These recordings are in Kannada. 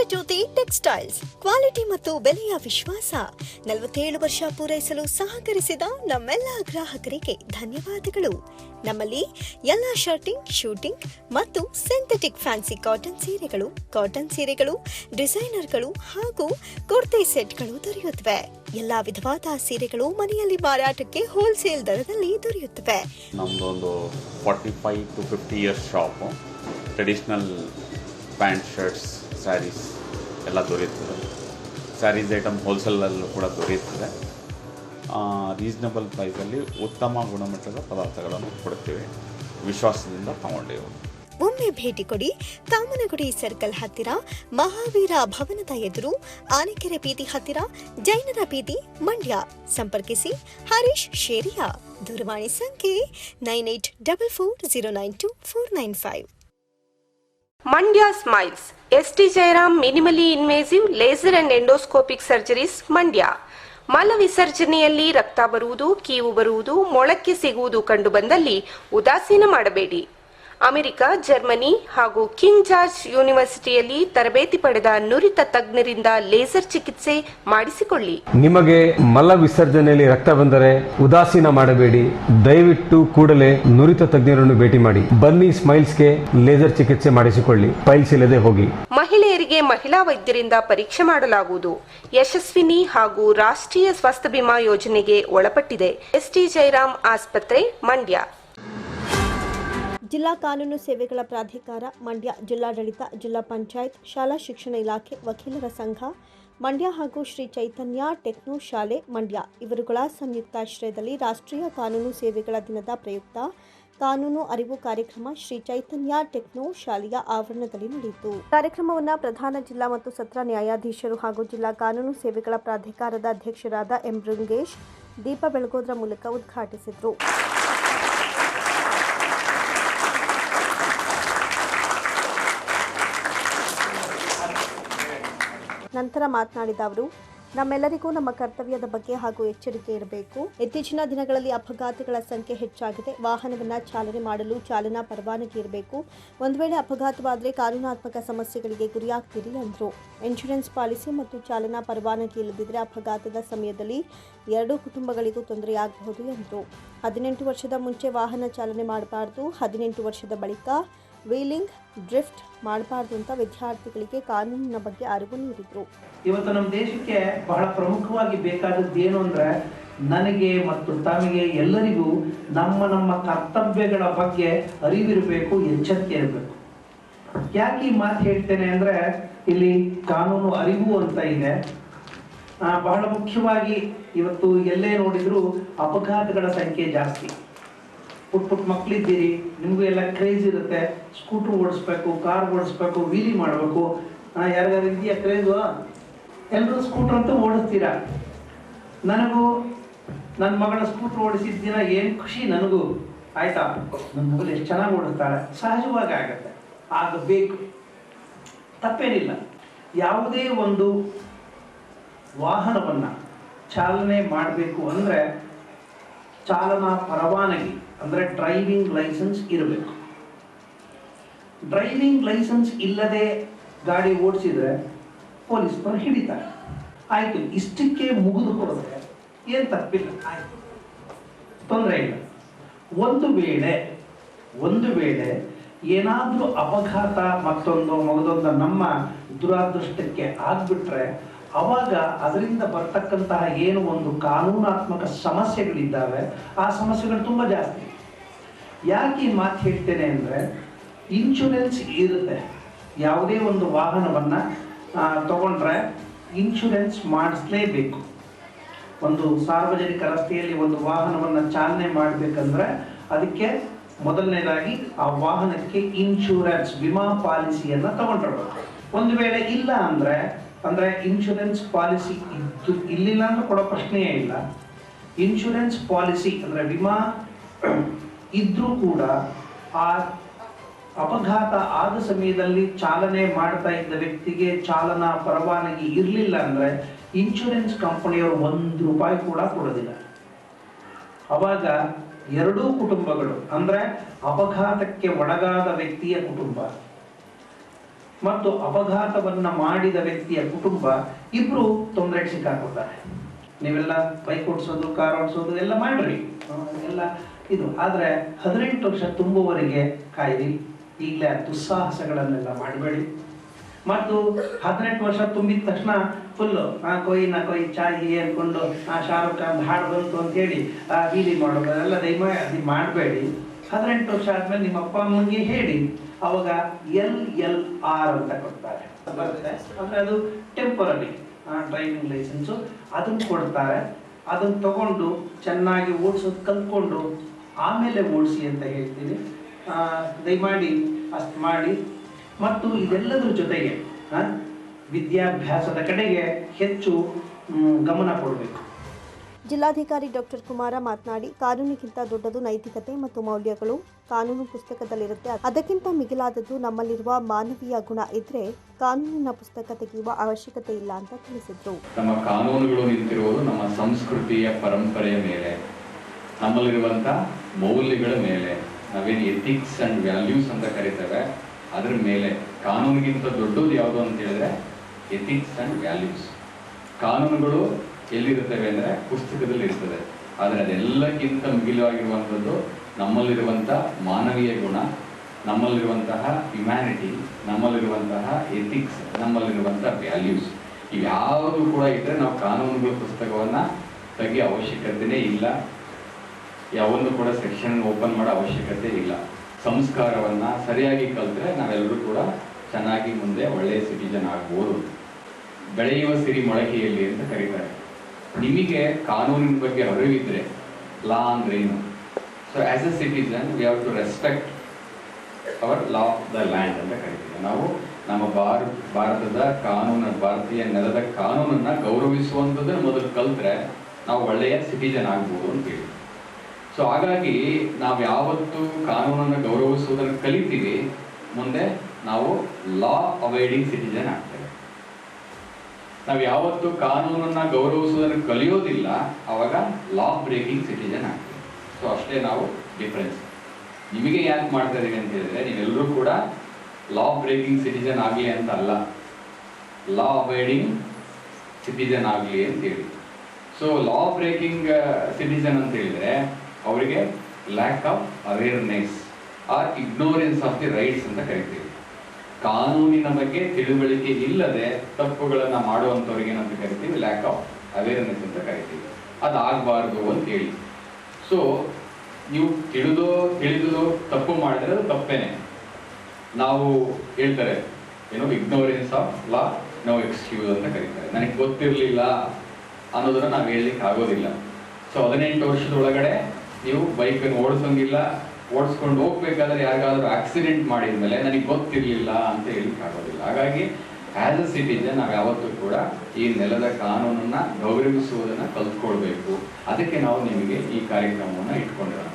ಸೂರ್ಯ ಜ್ಯೋತಿ ಟೆಕ್ಸ್ಟೈಲ್ಸ್ ಕ್ವಾಲಿಟಿ ಮತ್ತು ಬೆಲೆಯ ವಿಶ್ವಾಸ. ನಲವತ್ತೇಳು ವರ್ಷ ಪೂರೈಸಲು ಸಹಕರಿಸಿದ ನಮ್ಮೆಲ್ಲ ಗ್ರಾಹಕರಿಗೆ ಧನ್ಯವಾದಗಳು. ನಮ್ಮಲ್ಲಿ ಎಲ್ಲ ಶರ್ಟಿಂಗ್ ಶೂಟಿಂಗ್ ಮತ್ತು ಸಿಂಥೆಟಿಕ್ ಫ್ಯಾನ್ಸಿ ಕಾಟನ್ ಸೀರೆಗಳು ಕಾಟನ್ ಸೀರೆಗಳು ಡಿಸೈನರ್ಗಳು ಹಾಗೂ ಕುರ್ತಿ ಸೆಟ್ಗಳು ದೊರೆಯುತ್ತವೆ. ಎಲ್ಲಾ ವಿಧವಾದ ಸೀರೆಗಳು ಮನೆಯಲ್ಲಿ ಮಾರಾಟಕ್ಕೆ ಹೋಲ್ಸೇಲ್ ದರದಲ್ಲಿ ದೊರೆಯುತ್ತವೆ. ಟ್ರೆಡಿಷ್ನಲ್ ಪ್ಯಾಂಟ್ ಶರ್ಟ್ಸ್ ಸ್ಯಾರೀಸ್ ಎಲ್ಲ ದೊರೆಯುತ್ತದೆ. ಸ್ಯಾರೀಸ್ ಐಟಮ್ ಹೋಲ್ಸೇಲಲ್ಲೂ ಕೂಡ ದೊರೆಯುತ್ತದೆ. ರೀಸ್ನಬಲ್ ಪ್ರೈಸಲ್ಲಿ ಉತ್ತಮ ಗುಣಮಟ್ಟದ ಪದಾರ್ಥಗಳನ್ನು ಕೊಡ್ತೇವೆ ವಿಶ್ವಾಸದಿಂದ ತಗೊಂಡೇವು. ಒಮ್ಮೆ ಭೇಟಿ ಕೊಡಿ ಕಾಮನಗುಡಿ ಸರ್ಕಲ್ ಹತ್ತಿರ ಮಹಾವೀರ ಭವನದ ಎದುರು ಆನೆಕೆರೆ ಬೀದಿ ಹತ್ತಿರ ಜೈನರ ಬೀದಿ ಮಂಡ್ಯ. ಸಂಪರ್ಕಿಸಿ ಹರೀಶ್ ಶೇರಿಯಾ. ದೂರವಾಣಿ ಸಂಖ್ಯೆ nine eight double four zero nine two four nine five. Mandya smiles. S T Jayaram minimally invasive, laser and endoscopic surgeries Mandya. ಮಲ ವಿಸರ್ಜನೆಯಲ್ಲಿ ರಕ್ತ ಬರುವುದು, ಕೀವು ಬರುವುದು, ಮೊಳಕ್ಕೆ ಸಿಗುವುದು ಕಂಡುಬಂದಲ್ಲಿ ಉದಾಸೀನ ಮಾಡಬೇಡಿ. ಅಮೆರಿಕ ಜರ್ಮನಿ ಹಾಗೂ ಕಿಂಗ್ ಜಾರ್ಜ್ ಯೂನಿವರ್ಸಿಟಿಯಲ್ಲಿ ತರಬೇತಿ ಪಡೆದ ನುರಿತ ತಜ್ಞರಿಂದ ಲೇಸರ್ ಚಿಕಿತ್ಸೆ ಮಾಡಿಸಿಕೊಳ್ಳಿ. ನಿಮಗೆ ಮಲ ವಿಸರ್ಜನೆಯಲ್ಲಿ ರಕ್ತ ಬಂದರೆ ಉದಾಸೀನ ಮಾಡಬೇಡಿ. ದಯವಿಟ್ಟು ಕೂಡಲೇ ನುರಿತ ತಜ್ಞರನ್ನು ಭೇಟಿ ಮಾಡಿ. ಬನ್ನಿ ಸ್ಮೈಲ್ಸ್ಗೆ ಲೇಸರ್ ಚಿಕಿತ್ಸೆ ಮಾಡಿಸಿಕೊಳ್ಳಿ. ಪೈಲ್ಸ್ ಇಲ್ಲದೆ ಹೋಗಿ. ಮಹಿಳೆಯರಿಗೆ ಮಹಿಳಾ ವೈದ್ಯರಿಂದ ಪರೀಕ್ಷೆ ಮಾಡಲಾಗುವುದು. ಯಶಸ್ವಿನಿ ಹಾಗೂ ರಾಷ್ಟ್ರೀಯ ಸ್ವಾಸ್ಥ್ಯ ಬಿಮಾ ಯೋಜನೆಗೆ ಒಳಪಟ್ಟಿದೆ. ಎಸ್ಟಿ ಜೈರಾಮ್ ಆಸ್ಪತ್ರೆ ಮಂಡ್ಯ. ಜಿಲ್ಲಾ ಕಾನೂನು ಸೇವೆಗಳ ಪ್ರಾಧಿಕಾರ, ಮಂಡ್ಯ ಜಿಲ್ಲಾಡಳಿತ, ಜಿಲ್ಲಾ ಪಂಚಾಯತ್, ಶಾಲಾ ಶಿಕ್ಷಣ ಇಲಾಖೆ, ವಕೀಲರ ಸಂಘ, ಮಂಡ್ಯ ಹಾಗೂ ಶ್ರೀ ಚೈತನ್ಯ ಟೆಕ್ನೋ ಶಾಲೆ, ಮಂಡ್ಯ. ಇವರುಗಳ ಸಂಯುಕ್ತಾಶ್ರಯದಲ್ಲಿ ರಾಷ್ಟ್ರೀಯ ಕಾನೂನು ಸೇವೆಗಳ ದಿನದ ಪ್ರಯುಕ್ತ ಕಾನೂನು ಅರಿವು ಕಾರ್ಯಕ್ರಮ ಶ್ರೀ ಚೈತನ್ಯ ಟೆಕ್ನೋ ಶಾಲೆಯ ಆವರಣದಲ್ಲಿ ನಡೆಯಿತು. ಕಾರ್ಯಕ್ರಮವನ್ನು ಪ್ರಧಾನ ಜಿಲ್ಲಾ ಮತ್ತು ಸತ್ರ ನ್ಯಾಯಾಧೀಶರು ಹಾಗೂ ಜಿಲ್ಲಾ ಕಾನೂನು ಸೇವೆಗಳ ಪ್ರಾಧಿಕಾರದ ಅಧ್ಯಕ್ಷರಾದ ಎಂ ಬೃಂಗೇಶ್ ದೀಪ ಬೆಳಗೋದ್ರ ಮೂಲಕ ಉದ್ಘಾಟಿಸಿದರು. ನಂತರ ಮಾತನಾಡಿದ ಅವರು, ನಮ್ಮೆಲ್ಲರಿಗೂ ನಮ್ಮ ಕರ್ತವ್ಯದ ಬಗ್ಗೆ ಹಾಗೂ ಎಚ್ಚರಿಕೆ ಇರಬೇಕು. ಇತ್ತೀಚಿನ ದಿನಗಳಲ್ಲಿ ಅಪಘಾತಗಳ ಸಂಖ್ಯೆ ಹೆಚ್ಚಾಗಿದೆ. ವಾಹನವನ್ನು ಚಾಲನೆ ಮಾಡಲು ಚಾಲನಾ ಪರವಾನಗಿ ಇರಬೇಕು. ಒಂದು ವೇಳೆ ಅಪಘಾತವಾದರೆ ಕಾನೂನಾತ್ಮಕ ಸಮಸ್ಯೆಗಳಿಗೆ ಗುರಿಯಾಗ್ತೀರಿ ಎಂದರು ಇನ್ಶೂರೆನ್ಸ್ ಪಾಲಿಸಿ ಮತ್ತು ಚಾಲನಾ ಪರವಾನಗಿ ಇಲ್ಲದಿದ್ದರೆ ಅಪಘಾತದ ಸಮಯದಲ್ಲಿ ಎರಡೂ ಕುಟುಂಬಗಳಿಗೂ ತೊಂದರೆಯಾಗಬಹುದು ಎಂದರು ಹದಿನೆಂಟು ವರ್ಷದ ಮುಂಚೆ ವಾಹನ ಚಾಲನೆ ಮಾಡಬಾರ್ದು. ಹದಿನೆಂಟು ವರ್ಷದ ಬಳಿಕ ವೀಲಿಂಗ್ ಡ್ರಿಫ್ಟ್ ಮಾಡಬಾರ್ದು ಅಂತ ವಿದ್ಯಾರ್ಥಿಗಳಿಗೆ ಕಾನೂನಿನ ಬಗ್ಗೆ ಅರಿವು ನೀಡಿದರು. ಇವತ್ತು ನಮ್ಮ ದೇಶಕ್ಕೆ ಬಹಳ ಪ್ರಮುಖವಾಗಿ ಬೇಕಾದದ್ದು ಏನು ಅಂದ್ರೆ ನನಗೆ ಮತ್ತು ತಮಗೆ ಎಲ್ಲರಿಗೂ ನಮ್ಮ ನಮ್ಮ ಕರ್ತವ್ಯಗಳ ಬಗ್ಗೆ ಅರಿವಿರಬೇಕು, ಎಚ್ಚರಿಕೆ ಇರಬೇಕು. ಯಾಕೆ ಈ ಮಾತು ಹೇಳ್ತೇನೆ ಅಂದ್ರೆ ಇಲ್ಲಿ ಕಾನೂನು ಅರಿವು ಅಂತ ಇದೆ. ಬಹಳ ಮುಖ್ಯವಾಗಿ ಇವತ್ತು ಎಲ್ಲೇ ನೋಡಿದ್ರು ಅಪಘಾತಗಳ ಸಂಖ್ಯೆ ಜಾಸ್ತಿ. ಪುಟ್ ಪುಟ್ ಮಕ್ಕಳಿದ್ದೀರಿ ನಿಮಗೂ ಎಲ್ಲ ಕ್ರೇಜ್ ಇರುತ್ತೆ. ಸ್ಕೂಟರ್ ಓಡಿಸ್ಬೇಕು ಕಾರ್ ಓಡಿಸ್ಬೇಕು ವೀಲಿ ಮಾಡಬೇಕು. ಯಾರ್ಯಾರು ಇದೆಯಾ ಕ್ರೇಜು ಎಲ್ಲರೂ ಸ್ಕೂಟರ್ ಅಂತೂ ಓಡಿಸ್ತೀರಾ? ನನಗೂ ನನ್ನ ಮಗಳ ಸ್ಕೂಟರ್ ಓಡಿಸಿದ ದಿನ ಏನು ಖುಷಿ ನನಗೂ. ಆಯ್ತಾ? ನನ್ನ ಮಗಳು ಎಷ್ಟು ಚೆನ್ನಾಗಿ ಓಡಿಸ್ತಾಳೆ. ಸಹಜವಾಗಿ ಆಗತ್ತೆ. ಆಗಬೇಕು. ತಪ್ಪೇನಿಲ್ಲ. ಯಾವುದೇ ಒಂದು ವಾಹನವನ್ನ ಚಾಲನೆ ಮಾಡಬೇಕು ಅಂದ್ರೆ ಚಾಲನಾ ಪರವಾನಗಿ ಅಂದರೆ ಡ್ರೈವಿಂಗ್ ಲೈಸೆನ್ಸ್ ಇರಬೇಕು. ಡ್ರೈವಿಂಗ್ ಲೈಸೆನ್ಸ್ ಇಲ್ಲದೆ ಗಾಡಿ ಓಡಿಸಿದ್ರೆ ಪೊಲೀಸ್ನವ್ರು ಹಿಡಿತಾರೆ. ಆಯ್ತು, ಇಷ್ಟಕ್ಕೆ ಮುಗಿದು ಹೋದರೆ ಏನು ತಪ್ಪಿಲ್ಲ. ಆಯ್ತು. ತೊಂದರೆ ಇಲ್ಲ. ಒಂದು ವೇಳೆ ಒಂದು ವೇಳೆ ಏನಾದ್ರೂ ಅಪಘಾತ ಮತ್ತೊಂದು, ಮಗದೊಂದು ನಮ್ಮ ದುರಾದೃಷ್ಟಕ್ಕೆ ಆಗ್ಬಿಟ್ರೆ ಅವಾಗ ಅದರಿಂದ ಬರ್ತಕ್ಕಂತಹ ಏನು ಒಂದು ಕಾನೂನಾತ್ಮಕ ಸಮಸ್ಯೆಗಳಿದ್ದಾವೆ, ಆ ಸಮಸ್ಯೆಗಳು ತುಂಬಾ ಜಾಸ್ತಿ. ಯಾಕೆ ಈ ಮಾತು ಹೇಳ್ತೇನೆ ಅಂದ್ರೆ ಇನ್ಶೂರೆನ್ಸ್ ಇರುತ್ತೆ. ಯಾವುದೇ ಒಂದು ವಾಹನವನ್ನ ತಗೊಂಡ್ರೆ ಇನ್ಶೂರೆನ್ಸ್ ಮಾಡಿಸ್ಲೇಬೇಕು. ಒಂದು ಸಾರ್ವಜನಿಕ ರಸ್ತೆಯಲ್ಲಿ ಒಂದು ವಾಹನವನ್ನ ಚಾಲನೆ ಮಾಡಬೇಕಂದ್ರೆ ಅದಕ್ಕೆ ಮೊದಲನೇದಾಗಿ ಆ ವಾಹನಕ್ಕೆ ಇನ್ಶೂರೆನ್ಸ್ ವಿಮಾ ಪಾಲಿಸಿಯನ್ನ ತಗೊಂಡಿರ್ಬೇಕು ಒಂದು ವೇಳೆ ಇಲ್ಲ ಅಂದ್ರೆ ಅಂದ್ರೆ ಇನ್ಶೂರೆನ್ಸ್ ಪಾಲಿಸಿ ಇದ್ದು ಇಲ್ಲಿಲ್ಲ ಅಂತ ಕೊಡೋ ಪ್ರಶ್ನೆಯೇ ಇಲ್ಲ. ಇನ್ಶೂರೆನ್ಸ್ ಪಾಲಿಸಿ ಅಂದರೆ ವಿಮಾ ಇದ್ದರೂ ಕೂಡ ಆ ಅಪಘಾತ ಆದ ಸಮಯದಲ್ಲಿ ಚಾಲನೆ ಮಾಡ್ತಾ ಇದ್ದ ವ್ಯಕ್ತಿಗೆ ಚಾಲನಾ ಪರವಾನಗಿ ಇರಲಿಲ್ಲ ಅಂದರೆ ಇನ್ಶೂರೆನ್ಸ್ ಕಂಪನಿಯವರು ಒಂದು ರೂಪಾಯಿ ಕೂಡ ಕೊಡೋದಿಲ್ಲ. ಅವಾಗ ಎರಡೂ ಕುಟುಂಬಗಳು ಅಂದರೆ ಅಪಘಾತಕ್ಕೆ ಒಳಗಾದ ವ್ಯಕ್ತಿಯ ಕುಟುಂಬ. ಮತ್ತು ಅಪಘಾತವನ್ನ ಮಾಡಿದ ವ್ಯಕ್ತಿಯ ಕುಟುಂಬ ಇಬ್ರು ತೊಂದರೆಗೆ ಸಿಕ್ಕಾಕೊಳ್ತಾರೆ. ನೀವೆಲ್ಲ ಬೈಕ್ ಓಡಿಸೋದು, ಕಾರ್ ಓಡಿಸೋದು ಎಲ್ಲ ಮಾಡ್ರಿ. ಎಲ್ಲ ಇದು. ಆದ್ರೆ ಹದಿನೆಂಟು ವರ್ಷ ತುಂಬುವವರೆಗೆ ಕಾಯಿರಿ. ಈಗಲೇ ದುಸ್ಸಾಹಸಗಳನ್ನೆಲ್ಲ ಮಾಡಬೇಡಿ. ಮತ್ತು ಹದಿನೆಂಟು ವರ್ಷ ತುಂಬಿದ ತಕ್ಷಣ ಫುಲ್ಲು ಆ ಕೊಯ್ ನಾ ಕೊಯ್ ಚಾಯಿ ಅನ್ಕೊಂಡು ಆ ಶಾರುಖ್ ಖಾನ್ ಹಾಡು ಬಂತು ಅಂತ ಹೇಳಿ ಆ ಬೀದಿ ಮಾಡೋದು ಎಲ್ಲ ಅದು ಮಾಡಬೇಡಿ. ಹದಿನೆಂಟು ವರ್ಷ ಆದ್ಮೇಲೆ ನಿಮ್ಮ ಅಪ್ಪ ಅಮ್ಮನಿಗೆ ಹೇಳಿ. ಅವಾಗ ಎಲ್ ಎಲ್ ಆರ್ ಅಂತ ಕೊಡ್ತಾರೆ. ಅಂದ್ರೆ ಅದು ಟೆಂಪರರಿ ಡ್ರೈವಿಂಗ್ ಲೈಸೆನ್ಸು ಅದನ್ನ ಕೊಡ್ತಾರೆ. ಅದನ್ನ ತಗೊಂಡು ಚೆನ್ನಾಗಿ ಓಡಿಸೋದು ಕಲ್ತ್ಕೊಂಡು ಆಮೇಲೆ ಓಡಿಸಿ ಅಂತ ಹೇಳ್ತೀನಿ. ದಯಮಾಡಿ ಅಷ್ಟು ಮಾಡಿ. ಮತ್ತು ಇದೆಲ್ಲದರ ಜೊತೆಗೆ ವಿದ್ಯಾಭ್ಯಾಸದ ಕಡೆಗೆ ಹೆಚ್ಚು ಗಮನ ಕೊಡಬೇಕು. ಜಿಲ್ಲಾಧಿಕಾರಿ ಡಾಕ್ಟರ್ ಕುಮಾರ ಮಾತನಾಡಿ, ಕಾನೂನಿಗಿಂತ ದೊಡ್ಡದು ನೈತಿಕತೆ ಮತ್ತು ಮೌಲ್ಯಗಳು. ಕಾನೂನು ಪುಸ್ತಕದಲ್ಲಿರುತ್ತೆ. ಅದಕ್ಕಿಂತ ಮಿಗಿಲಾದದ್ದು ನಮ್ಮಲ್ಲಿರುವ ಮಾನವೀಯ ಗುಣ ಇದ್ರೆ ಕಾನೂನಿನ ಪುಸ್ತಕ ತೆಗೆಯುವ ಅವಶ್ಯಕತೆ ಇಲ್ಲ ಅಂತ ತಿಳಿಸಿದ್ರು. ನಮ್ಮ ಕಾನೂನುಗಳು ನಿಂತಿರುವುದು ನಮ್ಮ ಸಂಸ್ಕೃತಿಯ ಪರಂಪರೆಯ ಮೇಲೆ, ನಮ್ಮಲ್ಲಿರುವಂತ ಮೌಲ್ಯಗಳ ಮೇಲೆ. ನಾವೇನು ಎಥಿಕ್ಸ್ ಅಂಡ್ ವ್ಯಾಲ್ಯೂಸ್ ಅಂತ ಕರಿತೇವೆ, ಅದ್ರ ಮೇಲೆ. ಕಾನೂನಿಗಿಂತ ದೊಡ್ಡದು ಯಾವುದು ಅಂತ ಹೇಳಿದ್ರೆ ಎಥಿಕ್ಸ್ ಅಂಡ್ ವ್ಯಾಲ್ಯೂಸ್ ಕಾನೂನುಗಳು ಎಲ್ಲಿರುತ್ತವೆ ಅಂದರೆ ಪುಸ್ತಕದಲ್ಲಿ ಇರ್ತದೆ. ಆದರೆ ಅದೆಲ್ಲಕ್ಕಿಂತ ಮುಗಿಲವಾಗಿರುವಂಥದ್ದು ನಮ್ಮಲ್ಲಿರುವಂಥ ಮಾನವೀಯ ಗುಣ, ನಮ್ಮಲ್ಲಿರುವಂತಹ ಹ್ಯುಮ್ಯಾನಿಟಿ ನಮ್ಮಲ್ಲಿರುವಂತಹ ಎಥಿಕ್ಸ್ ನಮ್ಮಲ್ಲಿರುವಂಥ ವ್ಯಾಲ್ಯೂಸ್ ಇವ್ಯಾವುದು ಕೂಡ ಇದ್ದರೆ ನಾವು ಕಾನೂನುಗಳ ಪುಸ್ತಕವನ್ನು ತೆಗಿಯೋ ಅವಶ್ಯಕತೆಯೇ ಇಲ್ಲ. ಯಾವೊಂದು ಕೂಡ ಸೆಕ್ಷನ್ ಓಪನ್ ಮಾಡೋ ಅವಶ್ಯಕತೆ ಇಲ್ಲ. ಸಂಸ್ಕಾರವನ್ನ ಸರಿಯಾಗಿ ಕಲಿತ್ರೆ ನಾವೆಲ್ಲರೂ ಕೂಡ ಚೆನ್ನಾಗಿ ಮುಂದೆ ಒಳ್ಳೆಯ ಸಿಟಿಜನ್ ಆಗ್ಬೋದು. ಬೆಳೆಯುವ ಸಿರಿ ಮೊಳಕೆಯಲ್ಲಿ ಅಂತ ಕರೀತಾರೆ. ನಿಮಗೆ ಕಾನೂನಿನ ಬಗ್ಗೆ ಅರಿವಿದ್ರೆ ಲಾ ಅಂದ್ರೆ ಏನು? So as a citizen we have to respect our law of the land ಅಂತ ಕರಿತೀವಿ. ನಾವು ನಮ್ಮ ಭಾರ, ಭಾರತದ ಕಾನೂನು, ಭಾರತೀಯ ನೆಲದ ಕಾನೂನನ್ನ ಗೌರವಿಸುವಂಥದ್ದನ್ನು ಮೊದಲು ಕಲ್ತ್ರೆ ನಾವು ಒಳ್ಳೆಯ ಸಿಟಿಜನ್ ಆಗ್ಬೋದು ಅಂತೇಳಿ ಸೊ ಹಾಗಾಗಿ ನಾವು ಯಾವತ್ತು ಕಾನೂನನ್ನು ಗೌರವಿಸುವುದನ್ನು ಕಲಿತೀವಿ, ಮುಂದೆ ನಾವು ಲಾ ಅವೈಡಿಂಗ್ ಸಿಟಿಜನ್ ಆಗ್ತೇವೆ. ನಾವು ಯಾವತ್ತು ಕಾನೂನನ್ನ ಗೌರವಿಸೋದನ್ನು ಕಲಿಯೋದಿಲ್ಲ, ಅವಾಗ ಲಾ ಬ್ರೇಕಿಂಗ್ ಸಿಟಿಜನ್ ಆಗ್ತದೆ ಸೊ ಅಷ್ಟೇ ನಾವು ಡಿಫ್ರೆನ್ಸ್ ನಿಮಗೆ ಯಾಕೆ ಮಾಡ್ತಾ ಇದೀವಿ ಅಂತ ಹೇಳಿದ್ರೆ, ನೀವೆಲ್ಲರೂ ಕೂಡ ಲಾ ಬ್ರೇಕಿಂಗ್ ಸಿಟಿಜನ್ ಆಗಲಿ ಅಂತ ಅಲ್ಲ ಲಾ ಅಬೈಡಿಂಗ್ ಸಿಟಿಜನ್ ಆಗಲಿ ಅಂತ ಹೇಳಿ. ಸೊ ಲಾ ಬ್ರೇಕಿಂಗ್ ಸಿಟಿಜನ್ ಅಂತ ಹೇಳಿದ್ರೆ, ಅವರಿಗೆ lack of awareness or ignorance of the rights ಅಂತ ಕರಿತೀವಿ. ಕಾನೂನಿನ ಬಗ್ಗೆ ತಿಳುವಳಿಕೆ ಇಲ್ಲದೆ ತಪ್ಪುಗಳನ್ನ ಮಾಡುವಂಥವ್ರಿಗೆ ಏನಂತ ಕರಿತೀವಿ ಲ್ಯಾಕ್ ಆಫ್ ಅವೇರ್ನೆಸ್ ಅಂತ ಕರಿತೀವಿ. ಅದಾಗಬಾರ್ದು ಅಂತ ಹೇಳಿ. ಸೊ ನೀವು ತಿಳಿದೋ ತಿಳಿದೋ ತಪ್ಪು ಮಾಡಿದ್ರೆ ಅದು ತಪ್ಪೇನೆ. ನಾವು ಹೇಳ್ತಾರೆ, ಏನೋ ignorance of law no excuse ಅಂತ ಕರೀತಾರೆ. ನನಗೆ ಗೊತ್ತಿರಲಿಲ್ಲ ಅನ್ನೋದನ್ನ ನಾವು ಹೇಳಲಿಕ್ಕೆ ಆಗೋದಿಲ್ಲ ಸೊ ಹದಿನೆಂಟು ವರ್ಷದ ಒಳಗಡೆ ನೀವು ಬೈಕನ್ನು ಓಡಿಸೋಂಗಿಲ್ಲ ಓಡಿಸ್ಕೊಂಡು ಹೋಗ್ಬೇಕಾದ್ರೆ ಯಾರಿಗಾದ್ರೂ ಆಕ್ಸಿಡೆಂಟ್ ಮಾಡಿದ್ಮೇಲೆ ನನಗೆ ಗೊತ್ತಿರಲಿಲ್ಲ ಅಂತ ಹೇಳಿ ಆಗೋದಿಲ್ಲ. ಹಾಗಾಗಿ ಆಸ್ ಅ ಸಿಟಿಜನ್ ನಾವು ಯಾವತ್ತೂ ಕೂಡ ಈ ನೆಲದ ಕಾನೂನನ್ನ ಗೌರವಿಸುವುದನ್ನ ಕಲ್ತ್ಕೊಳ್ಬೇಕು. ಅದಕ್ಕೆ ನಾವು ನಿಮಗೆ ಈ ಕಾರ್ಯಕ್ರಮವನ್ನು ಇಟ್ಕೊಂಡಿರೋಣ.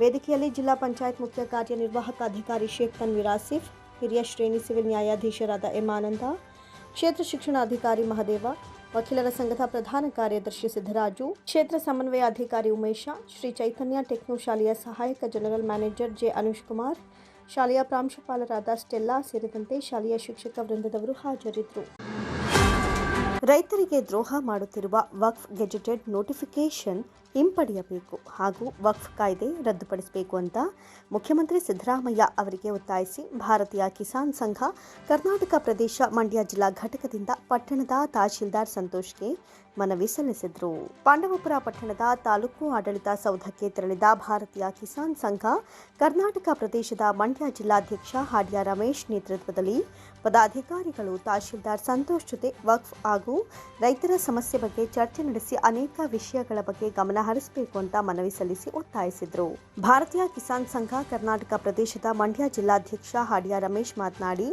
ವೇದಿಕೆಯಲ್ಲಿ ಜಿಲ್ಲಾ ಪಂಚಾಯತ್ ಮುಖ್ಯ ಕಾರ್ಯನಿರ್ವಾಹಕ ಅಧಿಕಾರಿ ಶೇಖ್ ತನ್ವೀರ್ ಆಸಿಫ್, ಹಿರಿಯ ಶ್ರೇಣಿ ಸಿವಿಲ್ ನ್ಯಾಯಾಧೀಶರಾದ ಎಂ ಆನಂದ, ಕ್ಷೇತ್ರ ಶಿಕ್ಷಣಾಧಿಕಾರಿ ಮಹದೇವ ವಕೀಲರ ಸಂಘದ ಪ್ರಧಾನ ಕಾರ್ಯದರ್ಶಿ ಸಿದ್ದರಾಜು, ಕ್ಷೇತ್ರ ಸಮನ್ವಯ ಅಧಿಕಾರಿ ಉಮೇಶ, ಶ್ರೀ ಚೈತನ್ಯ ಟೆಕ್ನೋ ಶಾಲೆಯ ಸಹಾಯಕ general manager J Anush Kumar, ಶಾಲೆಯ ಪ್ರಾಂಶುಪಾಲರಾದ ಸ್ಟೆಲ್ಲಾ ಸೇರಿದಂತೆ ಶಾಲೆಯ ಶಿಕ್ಷಕ ವೃಂದದವರು ಹಾಜರಿದ್ದರು. ರೈತರಿಗೆ ದ್ರೋಹ ಮಾಡುತ್ತಿರುವ ವಕ್ಫ್ ಗೆಜೆಟೆಡ್ ನೋಟಿಫಿಕೇಶನ್ ಹಿಂಪಡೆಯಬೇಕು ಹಾಗೂ ವಕ್ಫ್ ಕಾಯ್ದೆ ರದ್ದುಪಡಿಸಬೇಕು ಅಂತ ಮುಖ್ಯಮಂತ್ರಿ ಸಿದ್ದರಾಮಯ್ಯ ಅವರಿಗೆ ಒತ್ತಾಯಿಸಿ ಭಾರತೀಯ ಕಿಸಾನ್ ಸಂಘ, ಕರ್ನಾಟಕ ಪ್ರದೇಶ ಮಂಡ್ಯ ಜಿಲ್ಲಾ ಘಟಕದಿಂದ ಪಟ್ಟಣದ ತಹಶೀಲ್ದಾರ್ ಸಂತೋಷ್ಗೆ ಮನವಿ ಸಲ್ಲಿಸಿದರು. ಪಾಂಡವಪುರ ಪಟ್ಟಣದ ತಾಲೂಕು ಆಡಳಿತ ಸೌಧಕ್ಕೆ ತೆರಳಿದ ಭಾರತೀಯ ಕಿಸಾನ್ ಸಂಘ, ಕರ್ನಾಟಕ ಪ್ರದೇಶದ ಮಂಡ್ಯ ಜಿಲ್ಲಾಧ್ಯಕ್ಷ ಹಾಡ್ಯ ರಮೇಶ್ ನೇತೃತ್ವದಲ್ಲಿ ಪದಾಧಿಕಾರಿಗಳು ತಹಶೀಲ್ದಾರ್ ಸಂತೋಷ್ ಜೊತೆ ವಕ್ಫ್ ಹಾಗೂ ರೈತರ ಸಮಸ್ಯೆ ಬಗ್ಗೆ ಚರ್ಚೆ ನಡೆಸಿ ಅನೇಕ ವಿಷಯಗಳ ಬಗ್ಗೆ ಗಮನ ಹರಿಸಬೇಕು ಅಂತ ಮನವಿ ಸಲ್ಲಿಸಿ ಒತ್ತಾಯಿಸಿದರು. ಭಾರತೀಯ ಕಿಸಾನ್ ಸಂಘ ಕರ್ನಾಟಕ ಪ್ರದೇಶದ ಮಂಡ್ಯ ಜಿಲ್ಲಾಧ್ಯಕ್ಷ ಹಾಡಿಯ ರಮೇಶ್ ಮಾತನಾಡಿ,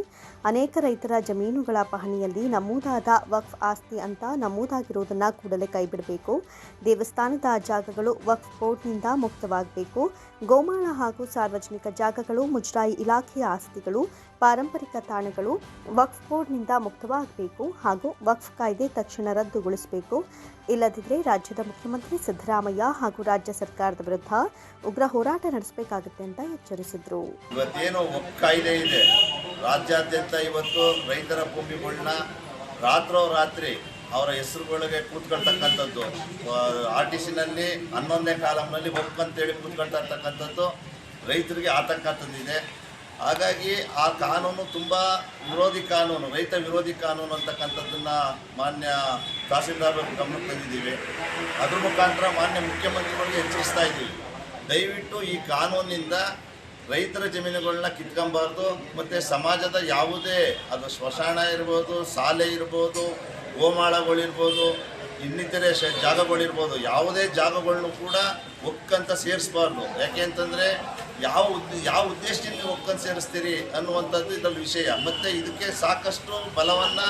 ಅನೇಕ ರೈತರ ಜಮೀನುಗಳ ಪಹಣಿಯಲ್ಲಿ ನಮೂದಾದ ವಕ್ಫ್ ಆಸ್ತಿ ಅಂತ ನಮೂದಾಗಿರುವುದನ್ನು ಕೂಡಲೇ ಕೈಬಿಡಬೇಕು. ದೇವಸ್ಥಾನದ ಜಾಗಗಳು ವಕ್ಫ್ ಬೋರ್ಡ್ನಿಂದ ಮುಕ್ತವಾಗಬೇಕು. ಗೋಮಾಳ ಹಾಗೂ ಸಾರ್ವಜನಿಕ ಜಾಗಗಳು ಮುಜರಾಯಿ ಇಲಾಖೆಯ ಆಸ್ತಿಗಳು ಪಾರಂಪರಿಕ ತಾಣಗಳು ವಕ್ಫ್ ಬೋರ್ಡ್ನಿಂದ ಮುಕ್ತವಾಗಬೇಕು ಹಾಗೂ ವಕ್ಫ್ ಕಾಯ್ದೆ ತಕ್ಷಣ ರದ್ದುಗೊಳಿಸಬೇಕು. ಇಲ್ಲದಿದ್ದರೆ ರಾಜ್ಯದ ಮುಖ್ಯಮಂತ್ರಿ ಸಿದ್ದರಾಮಯ್ಯ ಹಾಗೂ ರಾಜ್ಯ ಸರ್ಕಾರದ ವಿರುದ್ಧ ಉಗ್ರ ಹೋರಾಟ ನಡೆಸಬೇಕಾಗುತ್ತೆ ಅಂತ ಎಚ್ಚರಿಸಿದರು. ಇವತ್ತೇನು ವಕ್ಫ್ ಕಾಯ್ದೆ ಇದೆ. ರಾಜ್ಯಾದ್ಯಂತ ಇವತ್ತು ರೈತರ ಭೂಮಿಗಳನ್ನ ರಾತ್ರೋರಾತ್ರಿ ಅವರ ಹೆಸರುಗಳಿಗೆ ಕೂತ್ಕೊಳ್ತಕ್ಕಂಥದ್ದು. ಆರ್ ಟಿ ಸಿನಲ್ಲಿ ಹನ್ನೊಂದನೇ ಕಾಲಮ್ನಲ್ಲಿ ಅಂತೇಳಿ ಕೂತ್ಕೊಳ್ತಾ ಇರ್ತಕ್ಕಂಥದ್ದು ರೈತರಿಗೆ ಆತಂಕ ತಂದಿದೆ. ಹಾಗಾಗಿ ಆ ಕಾನೂನು ತುಂಬ ವಿರೋಧಿ ಕಾನೂನು, ರೈತ ವಿರೋಧಿ ಕಾನೂನು ಅಂತಕ್ಕಂಥದ್ದನ್ನು ಮಾನ್ಯ ತಹಸೀಲ್ದಾರ್ ಗಮನಕ್ಕೆ ತಂದಿದ್ದೀವಿ. ಅದ್ರ ಮುಖಾಂತರ ಮಾನ್ಯ ಮುಖ್ಯಮಂತ್ರಿಗಳಿಗೆ ಎಚ್ಚರಿಸ್ತಾ ಇದ್ದೀವಿ. ದಯವಿಟ್ಟು ಈ ಕಾನೂನಿಂದ ರೈತರ ಜಮೀನುಗಳನ್ನ ಕಿತ್ಕೊಬಾರ್ದು, ಮತ್ತು ಸಮಾಜದ ಯಾವುದೇ, ಅದು ಸ್ಮಶಾನ ಇರ್ಬೋದು, ಶಾಲೆ ಇರ್ಬೋದು, ಗೋಮಾಳಗಳಿರ್ಬೋದು ಇನ್ನಿತರೆ ಶ ಜಾಗಗಳಿರ್ಬೋದು. ಯಾವುದೇ ಜಾಗಗಳನ್ನು ಕೂಡ ಒಕ್ಕಂತ ಸೇರಿಸಬಾರ್ದು. ಯಾಕೆ ಅಂತಂದರೆ ಯಾವ ಉದ್ದ ಯಾವ ಉದ್ದೇಶದಿಂದ ಒಕ್ಕಂತ ಸೇರಿಸ್ತೀರಿ ಅನ್ನುವಂಥದ್ದು ಇದರಲ್ಲಿ ವಿಷಯ. ಮತ್ತು ಇದಕ್ಕೆ ಸಾಕಷ್ಟು ಬಲವನ್ನು